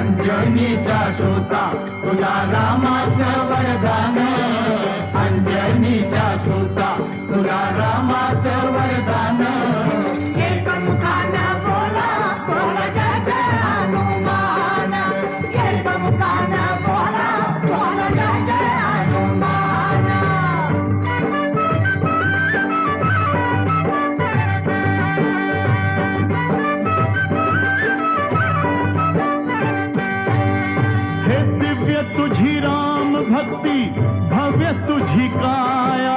अंजनीच्या सुता तुला रामाचं वरदान. अंजनीच्या सुता तुला रामाचं वरदान. एक मुखान बोला बोला जय जय हनुमान तुझी राम भक्ती भव्य तुझी काया।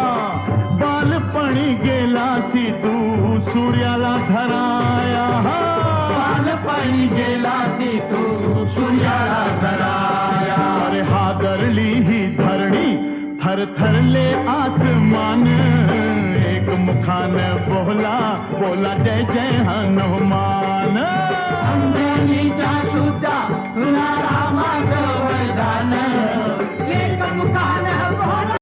बालपणी गेलासी तू सूर्याला धराया। बालपणी गेलासी तू सूर्याला धराया। अरे हादरली ही धरणी थरथरले आसमान। एक मुखान बोला बोला जय जय हनुमान।